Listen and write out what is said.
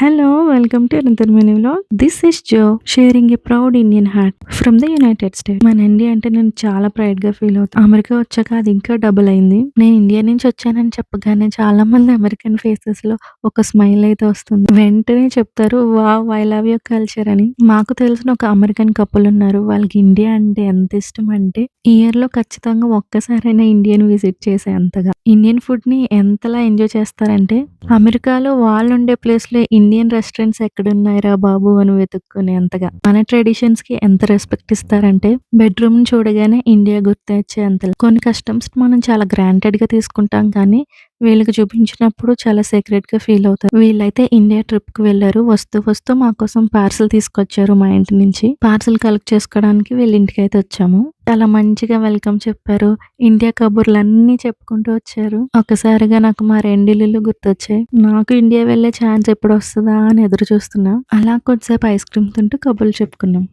Hello, welcome to another mini vlog. This is Joe sharing a proud Indian from from the United States. మన India అంటే నేను చాలా ప్రైడ్గా feel అవుతాను America వచ్చాక అది ఇంకా డబుల్ అయింది. నేను ఇండియా నుంచి వచ్చానని చెప్పగానే చాలా మంది అమెరికన్ ఫేసెస్లో ఒక స్మైల్ అయితే వస్తుంది. వెంటనే చెప్తారు wow I love your culture అని. మాకు తెలిసిన ఒక అమెరికన్ కపుల్ ఉన్నారు. వాళ్ళకి ఇండియా అంటే ఎంత ఇష్టం అంటే ఇయర్లో ఖచ్చితంగా ఒక్కసారైనా ఇండియన్ విజిట్ చేసే అంతగా. ఇండియన్ ఫుడ్ని ఎంతలా ఎంజాయ్ చేస్తారంటే అమెరికాలో వాళ్ళు ఉండే ప్లేస్లో ఇండియన్ రెస్టారెంట్స్ ఎక్కడున్నాయిరా బాబు అని వెతుక్కునే అంతగా మన ట్రెడిషన్స్కి ఎంత రెస్పెక్ట్ ఇస్తారంటే బెడ్రూమ్ చూడగానే ఇండియా గుర్తొచ్చే అంత కొన్ని కస్టమ్స్ మనం చాలా గ్రాంటెడ్గా తీసుకుంటాం కానీ వీళ్ళకి చూపించినప్పుడు చాలా సీక్రెట్గా ఫీల్ అవుతారు. వీళ్ళైతే ఇండియా ట్రిప్కి వెళ్ళారు. వస్తూ వస్తూ మా కోసం పార్సల్ తీసుకొచ్చారు మా ఇంటి నుంచి. పార్సల్ కలెక్ట్ చేసుకోవడానికి వీళ్ళ ఇంటికి అయితే వచ్చాము. చాలా మంచిగా వెల్కమ్ చెప్పారు. ఇండియా కబుర్లు అన్ని చెప్పుకుంటూ వచ్చారు. ఒకసారిగా నాకు మా రెండిల్లు గుర్తొచ్చాయి. నాకు ఇండియా వెళ్ళే ఛాన్స్ ఎప్పుడు వస్తుందా అని ఎదురు చూస్తున్నా. అలా కొద్దిసేపు ఐస్ క్రీమ్ తింటూ కబుర్లు చెప్పుకున్నాం.